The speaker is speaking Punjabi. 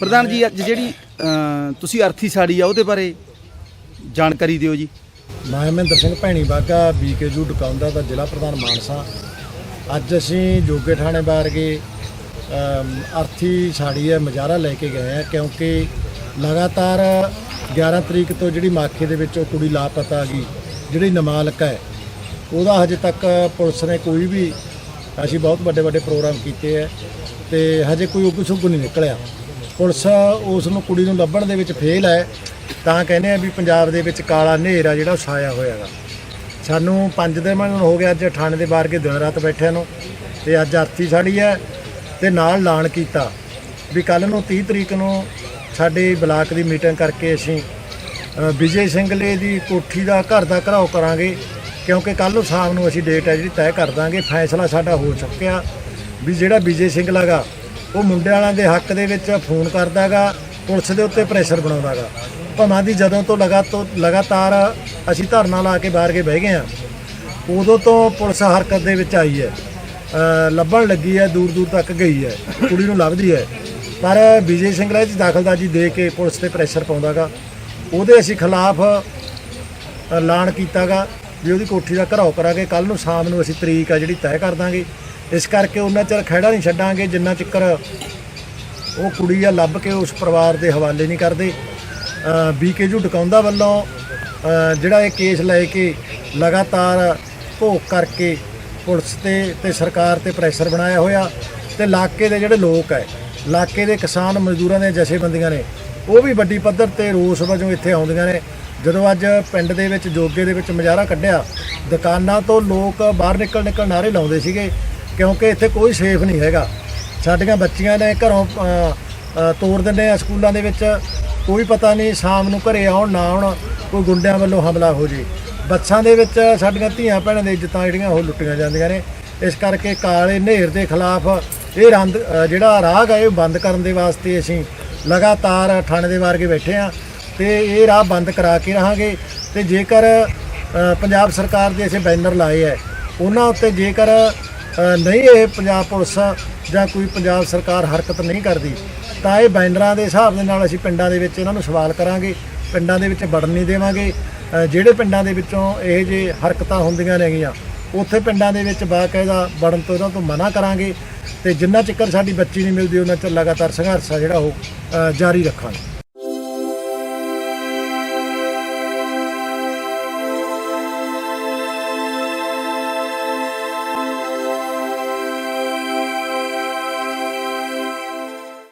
ਪ੍ਰਧਾਨ ਜੀ ਅੱਜ ਜਿਹੜੀ ਅਹ, ਤੁਸੀਂ ਅਰਥੀ ਸਾੜੀ ਆ ਉਹਦੇ ਬਾਰੇ ਜਾਣਕਾਰੀ ਦਿਓ ਜੀ। ਮੈਂ ਮਹਿੰਦਰ ਸਿੰਘ ਭੈਣੀ ਬਾਗਾ ਬੀਕੇਯੂ ਡਕਾਉਂਦਾ ਦਾ ਜ਼ਿਲ੍ਹਾ ਪ੍ਰਧਾਨ ਮਾਨਸਾ। ਅੱਜ ਅਸੀਂ ਜੋਗੇ ਥਾਣੇ ਬਾਰਗੇ ਅਮ, ਅਰਥੀ ਸਾੜੀ ਹੈ ਮਜਾਰਾ ਲੈ ਕੇ ਗਏ ਆ ਕਿਉਂਕਿ ਲਗਾਤਾਰ 11 ਤਰੀਕ ਤੋਂ ਜਿਹੜੀ ਮਾਖੇ ਦੇ ਵਿੱਚ ਉਹ ਕੁੜੀ ਲਾਪਤਾ ਗਈ ਜਿਹੜੀ ਨਮਾਲਕ ਹੈ। ਉਹਦਾ ਹਜੇ ਤੱਕ ਪੁਲਿਸ ਨੇ ਕੋਈ ਵੀ ਅਸੀਂ ਬਹੁਤ ਵੱਡੇ ਵੱਡੇ ਪ੍ਰੋਗਰਾਮ ਕੀਤੇ ਹੈ ਤੇ ਹਜੇ ਕੋਈ ਉਗ ਸੁਗ ਨਹੀਂ ਨਿਕਲਿਆ। ਪੁਲਿਸ ਉਸ ਨੂੰ ਕੁੜੀ ਨੂੰ ਲੱਭਣ ਦੇ ਵਿੱਚ ਫੇਲ ਹੈ, ਤਾਂ ਕਹਿੰਦੇ ਆ ਵੀ ਪੰਜਾਬ ਦੇ ਵਿੱਚ ਕਾਲਾ ਹਨੇਰਾ ਜਿਹੜਾ ਉਹ ਛਾਇਆ ਹੋਇਆ ਹੈਗਾ। ਸਾਨੂੰ 5 ਦਿਨ ਹੋ ਗਿਆ ਅੱਜ ਥਾਣੇ ਦੇ ਬਾਹਰ ਕੇ ਦਿਨ ਰਾਤ ਬੈਠਿਆਂ ਨੂੰ, ਤੇ ਅੱਜ ਆਰਤੀ ਸਾੜੀ ਹੈ, ਤੇ ਨਾਲ ਐਲਾਨ ਕੀਤਾ ਵੀ ਕੱਲ ਨੂੰ 30 ਤਰੀਕ ਨੂੰ ਸਾਡੇ ਬਲਾਕ ਦੀ ਮੀਟਿੰਗ ਕਰਕੇ ਅਸੀਂ ਵਿਜੇ ਸਿੰਘਲੇ ਦੀ ਕੋਠੀ ਦਾ ਘਰ ਦਾ ਘਰਾਓ ਕਰਾਂਗੇ, ਕਿਉਂਕਿ ਕੱਲ ਨੂੰ ਸ਼ਾਮ ਨੂੰ ਅਸੀਂ ਡੇਟ ਹੈ ਜਿਹੜੀ ਤੈਅ ਕਰ ਦਾਂਗੇ, ਫੈਸਲਾ ਸਾਡਾ ਹੋ ਚੁੱਕਿਆ ਵੀ ਜਿਹੜਾ ਵਿਜੇ ਸਿੰਘਲਾ ਗਾ ਉਹ ਮੁੰਡੇ ਵਾਲਿਆਂ ਦੇ ਹੱਕ ਦੇ ਵਿੱਚ ਫੋਨ ਕਰਦਾਗਾ, ਪੁਲਿਸ ਦੇ ਉੱਤੇ ਪ੍ਰੈਸ਼ਰ ਬਣਾਉਂਦਾਗਾ। ਭਾਵੇਂ ਦੀ ਜਦੋਂ ਤੋਂ ਲਗਾਤਾਰ ਲਗਾਤਾਰ ਅਸੀਂ ਧਰਨਾ ਲਾ ਕੇ ਬਾਹਰ ਕੇ ਬਹਿ ਗਏ ਆ ਉਦੋਂ ਤੋਂ ਪੁਲਿਸ ਹਰਕਤ ਦੇ ਵਿੱਚ ਆਈ ਹੈ। ਲੱਭਣ ਲੱਗੀ ਹੈ, ਦੂਰ ਦੂਰ ਤੱਕ ਗਈ ਹੈ, ਕੁੜੀ ਨੂੰ ਲੱਭਦੀ ਹੈ। ਪਰ ਵਿਜੇ ਸਿੰਘਲਾ ਜੀ ਦਾਖਲਦਾਜ਼ੀ ਦੇ ਕੇ ਪੁਲਿਸ ਤੇ ਪ੍ਰੈਸ਼ਰ ਪਾਉਂਦਾਗਾ। ਉਹਦੇ ਅਸੀਂ ਖਿਲਾਫ ਐਲਾਨ ਕੀਤਾਗਾ ਵੀ ਉਹਦੀ ਕੋਠੀ ਦਾ ਘਰਾਓ ਕਰਾਂਗੇ ਕੱਲ ਨੂੰ ਸ਼ਾਮ ਨੂੰ ਅਸੀਂ ਤਰੀਕ ਆ ਜਿਹੜੀ ਤੈਅ ਕਰ ਦਾਂਗੇ। ਇਸ ਕਰਕੇ ਉਹਨਾਂ ਚਿਰ ਖਹਿੜਾ ਨਹੀਂ ਛੱਡਾਂਗੇ, ਜਿੰਨਾ ਚਿਕਰ ਉਹ ਕੁੜੀ ਆ ਲੱਭ ਕੇ ਉਸ ਪਰਿਵਾਰ ਦੇ ਹਵਾਲੇ ਨਹੀਂ ਕਰਦੇ। ਬੀਕੇਜੂ ਡਕਾਉਂਦਾ ਵੱਲੋਂ ਜਿਹੜਾ ਇਹ ਕੇਸ ਲੈ ਕੇ ਲਗਾਤਾਰ ਭੋਗ ਕਰਕੇ ਪੁਲਿਸ ਤੇ ਤੇ ਸਰਕਾਰ ਤੇ ਪ੍ਰੈਸ਼ਰ ਬਣਾਇਆ ਹੋਇਆ ਤੇ ਇਲਾਕੇ ਦੇ ਜਿਹੜੇ ਲੋਕ ਹੈ ਇਲਾਕੇ ਦੇ ਕਿਸਾਨ ਮਜ਼ਦੂਰਾਂ ਦੇ ਜਥੇਬੰਦੀਆਂ ਨੇ, ਉਹ ਵੀ ਵੱਡੀ ਪੱਧਰ ਤੇ ਰੋਸ ਵਜੋਂ ਇੱਥੇ ਆਉਂਦੀਆਂ ਨੇ। ਜਦੋਂ ਅੱਜ ਪਿੰਡ ਦੇ ਵਿੱਚ, ਜੋਗੇ ਦੇ ਵਿੱਚ ਮਜ਼ਾਰਾ ਕੱਢਿਆ, ਦੁਕਾਨਾਂ ਤੋਂ ਲੋਕ ਬਾਹਰ ਨਿਕਲ ਨਿਕਲ ਨਾਰੇ ਲਾਉਂਦੇ ਸੀਗੇ। ਕਿਉਂਕਿ ਇੱਥੇ ਕੋਈ ਸੇਫ ਨਹੀਂ ਹੈਗਾ। ਸਾਡੀਆਂ ਬੱਚੀਆਂ ਨੇ ਘਰੋਂ ਅ, ਤੋਰ ਦਿੰਦੇ ਆ ਸਕੂਲਾਂ ਦੇ ਵਿੱਚ। ਕੋਈ ਪਤਾ ਨਹੀਂ ਸ਼ਾਮ ਨੂੰ ਘਰੇ ਆਉਣ ਨਾ ਆਉਣ ਕੋਈ ਗੁੰਡਿਆਂ ਵੱਲੋਂ ਹਮਲਾ ਹੋ ਜੇ। ਬੱਸਾਂ ਦੇ ਵਿੱਚ ਸਾਡੀਆਂ ਧੀਆਂ ਭੈਣਾਂ ਦੇ ਇੱਜ਼ਤਾਂ ਜਿਹੜੀਆਂ ਉਹ ਲੁੱਟੀਆਂ ਜਾਂਦੀਆਂ ਨੇ। ਇਸ ਕਰਕੇ ਕਾਲੇ ਹਨੇਰ ਦੇ ਖਿਲਾਫ ਇਹ ਰੰਦ ਜਿਹੜਾ ਰਾਹ ਹੈ ਇਹ ਬੰਦ ਕਰਨ ਦੇ ਵਾਸਤੇ ਅਸੀਂ ਲਗਾਤਾਰ ਥਾਣੇ ਦੇ ਵਾਰਗੇ ਬੈਠੇ ਆ ਤੇ ਇਹ ਰਾਹ ਬੰਦ ਕਰਾ ਕੇ ਰਹਾਂਗੇ। ਤੇ ਜੇਕਰ ਪੰਜਾਬ ਸਰਕਾਰ ਦੇ ਅਸੀਂ ਬੈਨਰ ਲਾਏ ਹੈ ਉਹਨਾਂ ਉੱਤੇ ਜੇਕਰ ਨਹੀਂ ਇਹ ਪੰਜਾਬ ਪੁਲਿਸ ਜਾਂ ਕੋਈ ਪੰਜਾਬ ਸਰਕਾਰ ਹਰਕਤ ਨਹੀਂ ਕਰਦੀ, ਤਾਂ ਇਹ ਬੈਨਰਾਂ ਦੇ ਹਿਸਾਬ ਦੇ ਨਾਲ ਅਸੀਂ ਪਿੰਡਾਂ ਦੇ ਵਿੱਚ ਇਹਨਾਂ ਨੂੰ ਸਵਾਲ ਕਰਾਂਗੇ, ਪਿੰਡਾਂ ਦੇ ਵਿੱਚ ਵੜਨ ਨਹੀਂ ਦੇਵਾਂਗੇ। ਜਿਹੜੇ ਪਿੰਡਾਂ ਦੇ ਵਿੱਚੋਂ ਇਹ ਜੇ ਹਰਕਤਾਂ ਹੁੰਦੀਆਂ ਨੇਗੀਆਂ ਉੱਥੇ ਪਿੰਡਾਂ ਦੇ ਵਿੱਚ ਬਾਕਾਇਦਾ ਵੜਨ ਤੋਂ ਇਹਨਾਂ ਤੋਂ ਮਨਾ ਕਰਾਂਗੇ ਤੇ ਜਿੰਨਾ ਚਿਰ ਸਾਡੀ ਬੱਚੀ ਨਹੀਂ ਮਿਲਦੀ, ਉਹਨਾਂ ਚਿਰ ਲਗਾਤਾਰ ਸੰਘਰਸ਼ ਆ ਜਿਹੜਾ ਉਹ ਜਾਰੀ ਰੱਖਾਂਗੇ।